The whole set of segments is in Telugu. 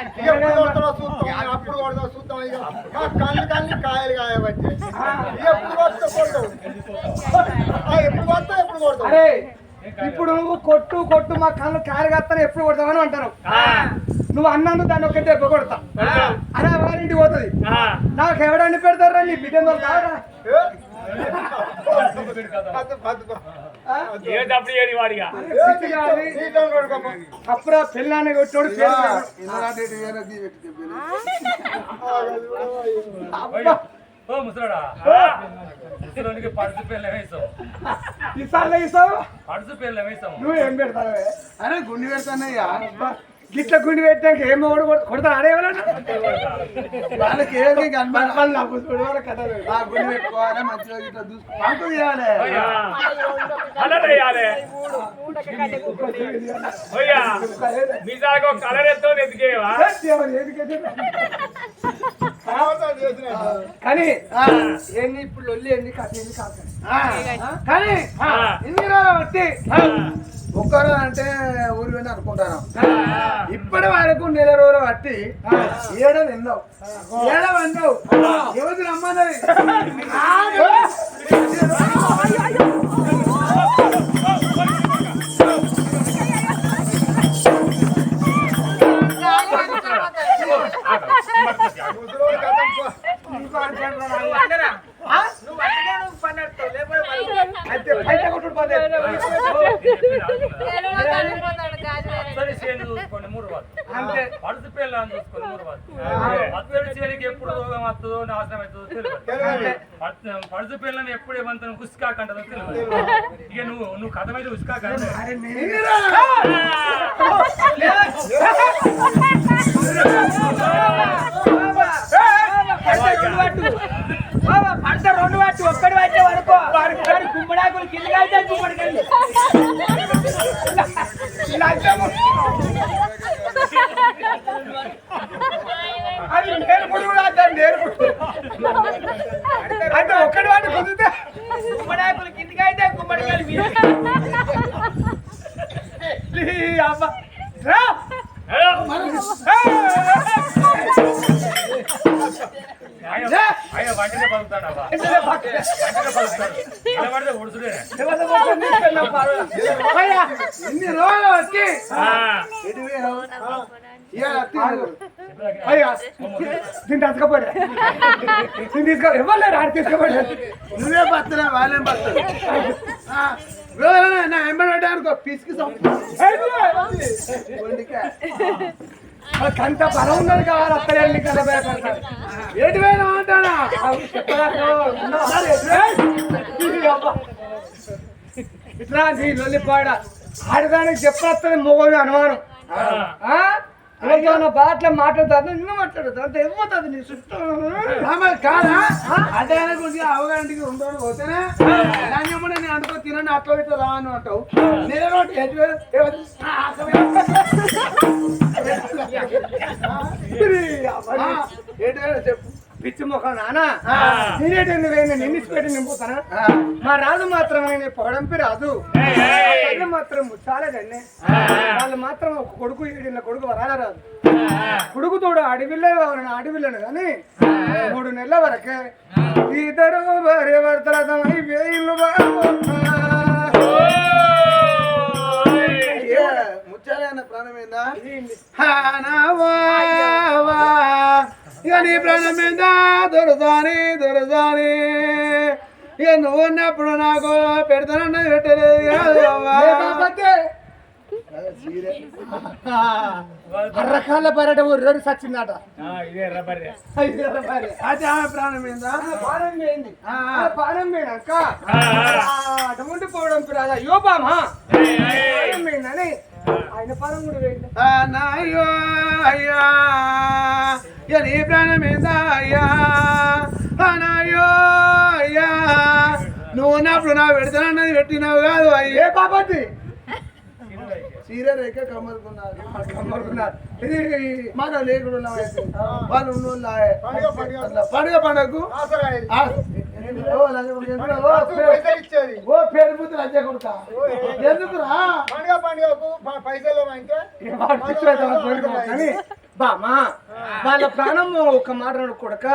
ఎప్పుడు కొడతాడో చూద్దాం అప్పుడు కొడతాడో చూద్దాం ఇక మా కళ్ళు కళ్ళు కాయలు కాయబట్టి ఎప్పుడు కొడతా కొడతావు ఆ, ఎప్పుడు కొడతా ఎప్పుడు కొడతావు ఇప్పుడు నువ్వు కొట్టు కొట్టు మా కళ్ళు కారు కత్తాను ఎప్పుడు కొడతామని అంటారు. నువ్వు అన్నాను దాన్ని ఒక దెబ్బ కొడతా. అరే వారింటికి పోతుంది. నాకు ఎవడని పెడతారా నీ బిడ్డ కాదా ఏ? తప్పుడు చేయని వాడిగా? ఏ, సీతం, సీతం కొడుకోమ్మ. అప్పుడు పిల్లాన్ని కొట్టోడు పేరు పెట్టు. అబ్బా, ఓ ముసలాడా? ముసలోనికి పడుచు పిల్ల వేసాం ఈసారి ఇస్తావు పడుచు పిల్ల వేసాం నువ్వు ఏం పెడతావు? అరే గుండి పెడతానయ్యా. గిట్ల గుండి పెట్టాక ఏం ఎవడు కొడతా ఆడేవరన్నా వాళ్ళకి గుండి పెట్టుకోవాలి మంచిగా. కానీ ఏంది ఇప్పుడు లొల్లి ఏంది కాదు కానీ రోజులు ఒక్కరు అంటే ఊరు వెళ్ళి అనుకుంటాను. ఇప్పటి వరకు నెల రోజులు బట్టి ఏడ విన్నావు ఏడ విన్నావు ఎవరు రమ్మన్నది ముసలోడి కథ. అయితే బయట కొట్టుడు వాళ్ళు అంతే. పడుచు పిల్ల అని చూసుకోండి మూడు వాళ్ళు చేనికి ఎప్పుడు రోగం వస్తుందో నాశనం అవుతుందో తెలియదు. పడుచు పిల్లని ఎప్పుడు ఏమంతా ఉసుకా కంటదో తెలియదు. ఇక నువ్వు నువ్వు కథమైతే ఉసుకా కంటే ఇన్ని రోజులు వచ్చి. ఆ. ఎటు పోయినావు? ఇవాళ అత్తిండు. అయ్యా దీన్ని తీసుకపోయా దీన్ని తీసుకో ఎవరు లేరు ఆడ తీసుకోపోయా నువ్వే బతున్నా వాళ్ళేం బతులు నా ఎంబడి అనుకో పిసికి అంత బలం ఉన్నది కావాలి అత్తలేండి కదా భయపడతారు అంటానా? ఇట్లా నీ లొల్లిపాడ ఆడదానికి చెప్పొస్తుంది మొగోడు అనుమానం? ఏమన్నా బాట్ల మాట్లాడుతుంది నువ్వు మాట్లాడుతుంది అంత ఏమవుతుంది నీ చుట్టూ. కాదా? అదే గురించి అవగాహనకి ఉండడు పోతేనే నేను అనుకో తినండి అట్లా ఇట్లా రా అని అంటావు నేను చెప్పు పిచ్చి ముఖం నానా. నేనేటి నేను నిన్నిసి పెట్టి నింపుతానా? మా రాజు మాత్రం నేను పొగడంపి రాదు. తల్లి మాత్రం చాలేదండి వాళ్ళు మాత్రం ఒక కొడుకు ఈడిన కొడుకు వరాల రాదు కొడుకు తోడు అడవిల్లే కావాలని అడవిల్లను కానీ మూడు నెలల వరకే. ఇద్దరు భార్య భర్తలతమై వేయిల్లు ఏ, ప్రాణమేందా. ఇక నీ ప్రాణమేందా? దొరదాని దొరదాని. ఇక నువ్వు ఉన్నప్పుడు నాకు పెడతానన్నది పెట్టలేదు. అర్రకాల బరట రోజు సచ్చిందట. అయితే ఆమె ప్రాణమేందా? ఆ. పానం పోయింది పానం పోయినాక. అటువంటి పోవడం రాదా యోపామా? పోయిందని అయ్యో అయ్యా నీ ప్రాణమేందా అయ్యా నా అయ్యో. నువ్వు ఉన్నప్పుడు నా పెడతానన్నది పెట్టినావు కాదు ఏ అయ్యే బాబాది చీర రేఖ కమ్మరుకున్నారు కమ్మరుకున్నారు. ఇది మన లేకుండా ఉన్నాం. వాళ్ళు ఆయే. పండుగ, పండుగకు? ఓ ఓ పేరు- పైసలు ఓ పేరు బుద్ధి ఎందుకురా పండుగ పండుగకు పైసలు కొడుకు. బామా వాళ్ళ ప్రాణం ఒక మాట కొడక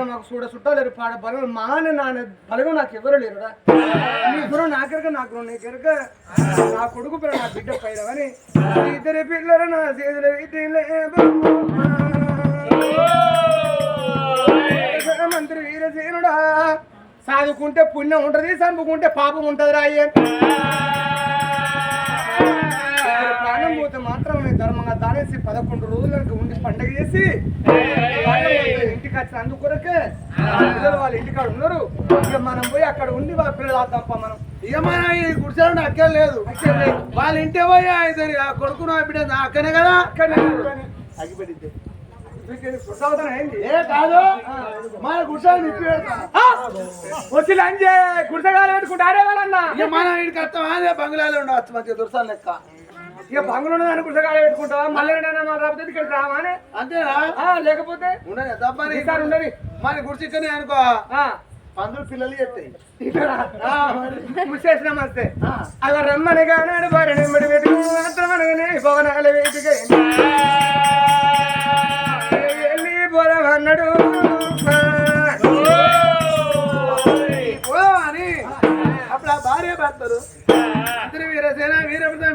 మాకు చూడ చుట్టాలేరు పాడ బలం మా నాన్న బలగం నాకు ఎవరు లేరురా నీ గురం నాకెరక నాకు గరక నా కొడుకు పిల్ల నా బిడ్డ పైరవని ఇద్దరి పిల్లలు నా చేతులు మంత్రి వీరసేనుడా. సాదుకుంటే పుణ్యం ఉంటది చంపుకుంటే పాపం ఉంటది రాయ్య ప్రాణం పోతే మాత్రం ధర్మంగా దానేసి పదకొండు రోజులకు ఉండి పండగ చేసి ఇంటికి వచ్చిన అందుకొరకే పిల్లలు వాళ్ళ ఇంటికాడ ఉన్నారు. ఇక మనం పోయి అక్కడ ఉండి వాళ్ళ పిల్లలు తప్ప మనం ఇక మన ఈ గుడిసెలు అక్కర్లేదు వాళ్ళ ఇంటి పోయి ఇద్దరు ఆ కొడుకు నా బిడ్డ అక్కనే కదా? సుఖావతన ఏంది ఏ కాదు. మన గుడిసెలు నిప్పి పెడతా. వచ్చి లంజే గుడిసెగాలు పెట్టుకుంటారే వాళ్ళన్నా. ఇక మనం ఇంటికి వస్తాం. అదే బంగ్లాలో ఉండవచ్చు మంచిగా దుర్సాలు లెక్క. ఇక బంగులో దాని గుడిసెగాలు పెట్టుకుంటావా? మళ్ళీ మన రాబోతే ఇక్కడ రావా అని? అంతేనా? లేకపోతే? ఉండని తప్పని ఈసారి ఉండని. మన గుడిసె ఇక్కడనే అనుకో. పందులు పిల్లలు చెప్తాయి ముసేసిన మస్తే అలా రమ్మని గానాడు బారని మడి పెట్టుకు మాత్రమనగానే పవనాల వేదిక వెళ్ళి పోదామన్నాడు పోదామా అని. అప్పుడు ఆ భార్య భర్తలు. వీరసేన వీరభద్ర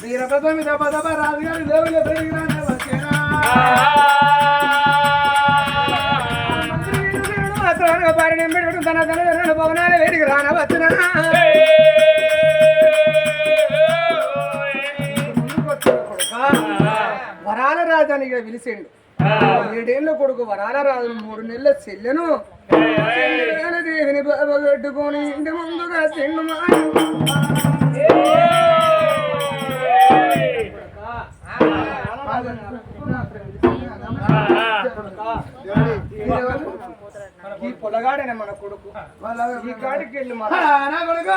వీరభద్ర మీద పదవ రాజుగారి దేవుళ్ళ పెరిగిన వచ్చేనా మంత్రి వీరసేనుడు తన తన తన భవనాలు వేడికి రాన వచ్చిన వరాల రాజానిగా పిలిచిండు ఏడేళ్ళ కొడుకు వరాల రాజు మూడు నెలల చెల్లెను దేవిని పెట్టుకొని ఇంటి ముందుగా తిండు ఈ పొలగాడేనే మన కొడుకు ఈ కాడికి వెళ్ళి మన నా కొడుకు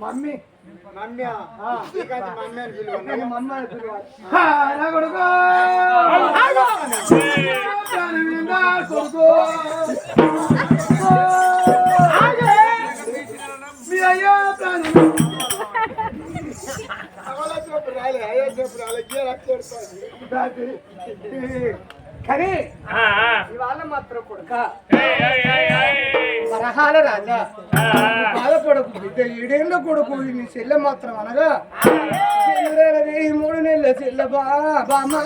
మమ్మీ మమ్మీ నీకంటే మమ్మీ అని పిలువ నేను మమ్మ అని పిలవాలి. ఆ, నా కొడుకు మీ అయ్యా ప్రాణం కానీ. ఇవాళ మాత్రం కొడుక. ఏయ్, ఏయ్, ఏయ్, ఏయ్. వరహాల రాజా. బాధపడకు. బిడ్డ ఏడేళ్ళ కొడుకు. నీ చెల్లె మాత్రం అనగా చంద్రేల వెయ్యి మూడు నెలల చెల్ల బామా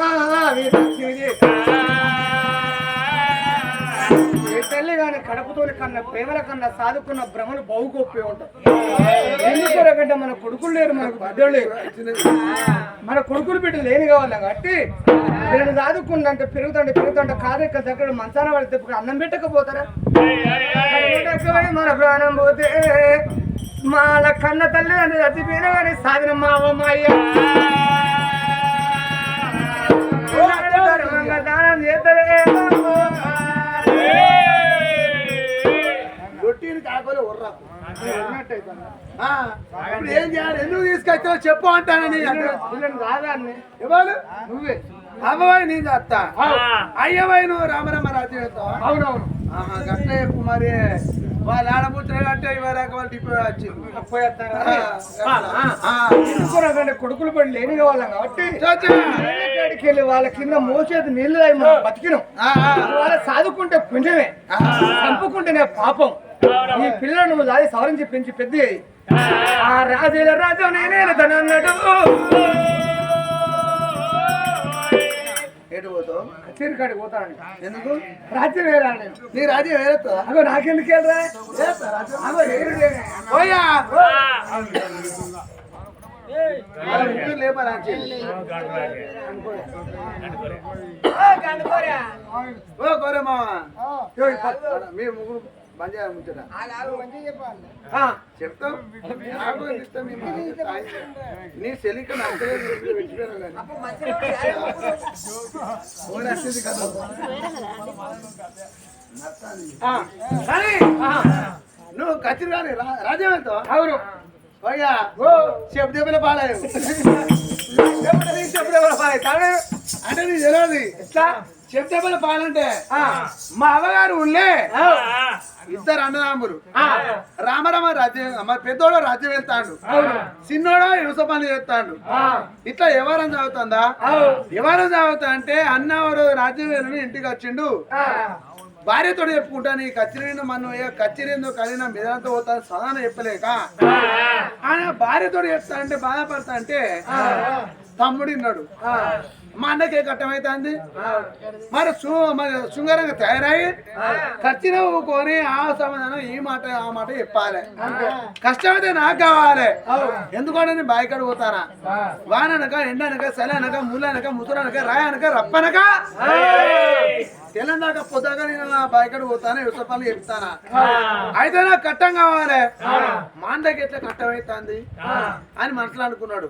ఏ తల్లి కానీ కడుపుతోని కన్నా ప్రేమల కన్నా సాదుకున్న భ్రమలు బహు గొప్పే ఉంటాయి ఎందుకంటే మన కొడుకులు లేరు మనకు బిడ్డలు లేరు? మన కొడుకులు బిడ్డలు లేని కావాలి కాబట్టి వీళ్ళని సాదుకుందంటే పెరుగుతుంటే పెరుగుతుంటే కాదెక్క దగ్గర మంచాన వాళ్ళు తెప్పుకు అన్నం పెట్టకపోతారా? మన ప్రాణం పోతే మాల కన్న తల్లి అని చచ్చిపోయినా కానీ అయ్యా ధర్మంగా దానం చేద్దరే ఆ, ఇప్పుడు ఏం చేయాలి? ఎందుకు తీసుకొచ్చావు చెప్పు అంటానని ఎవరు? నువ్వే. నేను చేస్తా. నువ్వు రామరామ చేస్తావా అవునవును. గట్లే చెప్పు మరి. వాళ్ళు ఆడబుచ్చిన డిపో వచ్చింది ఎందుకున్నాకంటే కొడుకులు పడి లేని వాళ్ళం కాబట్టి వెళ్ళి వాళ్ళ కింద మోసేది నీళ్ళు బతికినాం. వాళ్ళ సాదుకుంటే పుణ్యమే. చంపుకుంటేనే పాపం. ఈ పిల్లలు నువ్వు దాది సవరించి పెంచి పెద్ద. ఆ రాజుల రాజు నేనే తనన్నాడు ఎటు పోతావు? కచేరి కాడికి పోతాను ఎందుకు? రాజ్యం వేరా నేను. నీ రాజ్యం వేరేస్తుందా అగో నాకెందుకు వెళ్ళరా ఏడు. పోయా. మీ ముగ్గురు బంద్ చేయాలి ముచ్చట చెప్తాం నాకు. నీ నాకు నువ్వు కదా ఖచ్చితంగా రా- రాజ్యం వెళ్తావా అవును. చెప్పులు ఎవరు పాయ్? తానే? అంటే నీ తెలియదు ఎట్లా? చెప్పు దెబ్బల పాలంటే? మా అవ్వగారు ఉల్లే ఆ, ఇద్దరు అన్నదాములు ఆ, రామరామ రాజ్యం మా పెద్దోడు రాజ్యం వెళ్తాడు. చిన్నోడు యువస పని చేస్తాడు. ఇట్లా ఎవరం చదువుతుందా. ఎవరం చదువుతా అంటే అన్న రాజ్యం వెళ్ళి ఇంటికి వచ్చిండు. భార్యతో చెప్పుకుంటా నీ కచ్చిరేందో మనం కచ్చిరేందో కలిగిన మీదంతా పోతా సదాన చెప్పలేక. ఆయన భార్యతో చెప్తా అంటే బాధపడతా అంటే తమ్ముడు ఉన్నాడు ఆ, మా అన్నకే కట్టమైతుంది మరి మరి శృంగారంగా తయారై ఖర్చున కొని ఆ సమాధానం ఈ మాట ఆ మాట చెప్పాలి. కష్టమైతే నాకు కావాలి. ఎందుకంటే నేను బాయికాడు పోతానా? వాననక ఎండనక సెలనక ముల్లనక ముసురనక రాయనక రప్పనక? తెలంగాణ పొద్దాక నేను బాయికాడు పోతానా? వ్యవసాయ పనులు చెప్తానా? అయితే నాకు కట్టం కావాలి. మా అన్నకి ఎట్లా కట్టం అవుతుంది అని మనసులో అనుకున్నాడు.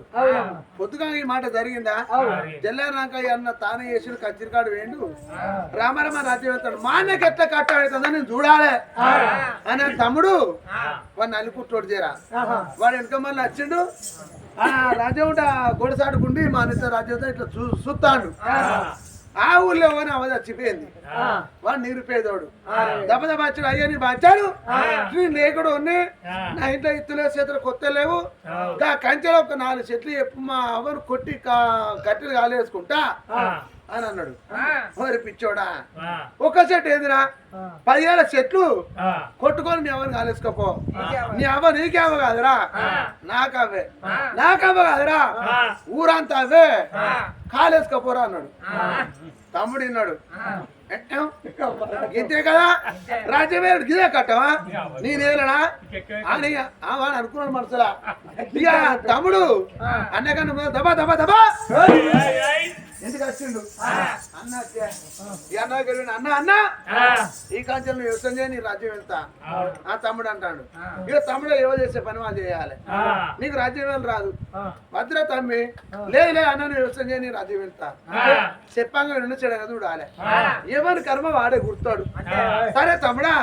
పొద్దుగా ఈ మాట జరిగిందా? జల్లారాక అన్న తానే చేసిన కచ్చిరికాడు వేండు రామారామ రాజ్యం వెళ్తాడు మా అన్నకి ఎట్లా కట్టం నేను చూడాలి. అని తమ్ముడు వాడిని అల్లుకుట్టోడు చేరా వాడు వెనక మళ్ళీ వచ్చిండు. రాజ్యం గొడసాడుకుండి మా అన్నతో రాజ్యంతో ఇట్లా చూ చూస్తాడు. ఆ ఊర్లో ఎవరిని అవ చచ్చిపోయింది వాడు నిరుపేదోడు. దెబ్బ వచ్చాడు అయ్యా నీ బాచాడు. నేను లేకుడు ఉన్ని. నా ఇంట్లో ఇత్తులే చేతులు కొత్త లేవు. కంచెలో ఒక నాలుగు చెట్లు చెప్పు మా అవరు కొట్టి కట్టెలు కాలేసుకుంటా. అని అన్నాడు. మరి పిచ్చోడా. ఒక చెట్టు ఏందిరా? పదివేల చెట్లు కొట్టుకొని నీ అవని కాలేసుకోపో నీ అవ్వ నీకే అవ్వ కాదురా. నాకు అవే నాకు అవ్వ కాదురా. ఊరంతా అవే కాలేసుకోపోరా అన్నాడు. తమ్ముడు విన్నాడు? ఇంతే కదా? రాజ్యమే గిదే కట్టవా? నేనేలనా అని వాడు అనుకున్నాడు మనసులా. ఇక తమ్ముడు అన్నకన్నా దబా దబా దబా. ఎందుకు వచ్చిండు అన్న అన్న గెలివిన అన్న అన్న ఈ కాంచెలు నువ్వు వ్యవసాయం చేయి నీ రాజ్యం వెళ్తా. ఆ తమ్ముడు అంటాడు. ఇక తమ్ముడు ఏవో చేసే పని వాళ్ళు చేయాలి? నీకు రాజ్యం రాదు. భద్ర తమ్మి లేదు లే అన్న నువ్వు వ్యవసాయం చేయి నీ రాజ్యం వెళ్తా. చెప్పంగా విన్న చెడగా చూడాలి. ఏమని కర్మ వాడే గుర్తాడు. సరే తమ్ముడా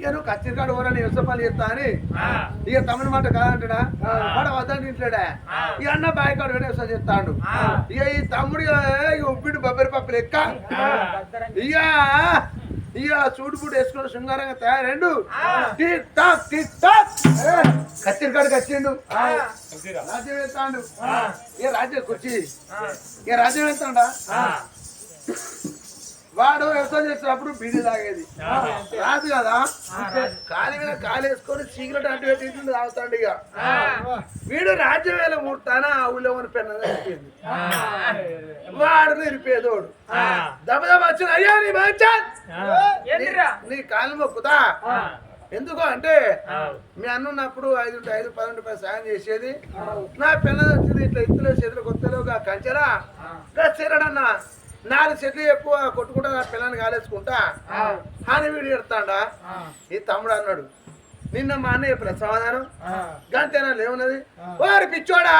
ఇక నువ్వు కచ్చిరికాడు ఊరని వ్యవసాయ పని చెప్తా అని. ఇక తమిళ మాట కాదంటాడా? వాడు వద్దని ఇంట్లోడా ఇక అన్న బాయికాడు వ్యవసాయం చెప్తాడు ఇక ఈ తమ్ముడు ఉప్పిడు బొబ్బరి పప్పు లెక్క. ఇక ఇక చూడు బుడు వేసుకుని శృంగారంగా తయారైండు. టిక్ టాక్ టిక్ రాజ్యం వెళ్తాడు ఏ రాజ్యం కుర్చీ ఏ రాజ్యం వెళ్తాడా వాడు వ్యవసాయం చేసినప్పుడు బీడీ తాగేది. రాదు కదా? కాలి మీద కాలు వేసుకొని సిగరెట్ అంటు పెట్టి తాగుతాడు ఇక. వీడు రాజ్యం వేల మూడతాన ఆ ఊళ్ళో ఉన్న పెన్న నిలిపింది వాడు నిలిపేదోడు దెబ్బ దెబ్బ వచ్చిన అయ్యా నీ మంచా నీ కాలు మొక్కుతా? ఎందుకు అంటే మీ అన్న ఉన్నప్పుడు ఐదు ఐదు పది ఉంటే పది సాయం చేసేది. నా పిల్లలు వచ్చింది ఇట్లా ఇత్తులో చేతులు కొత్తలో కంచెరా చీరడన్నా. నాలుగు చెట్లు ఎక్కువ కొట్టుకుంటా నా పిల్లని కాలేసుకుంటా అని వీడు ఎడతాడా? ఈ తమ్ముడు అన్నాడు నిన్న మా అన్నయ్య సమాధానం గంతేనా లేవున్నది? వారి పిచ్చోడా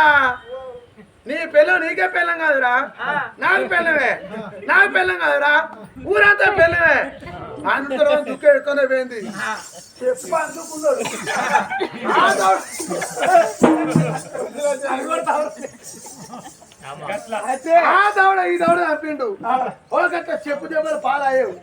నీ పిల్లం నీకే పిల్లం కాదురా నాకు పిల్లమే నాకు పిల్లం కాదురా ఊరంతా పిల్లమే. అందరూ దుఃఖ ఎక్కువనే పోయింది. చెప్పు అందుకున్నాడు ఆ దౌడ ఈ ఓ గట్ల చెప్పు దెబ్బలు పాలాయేవు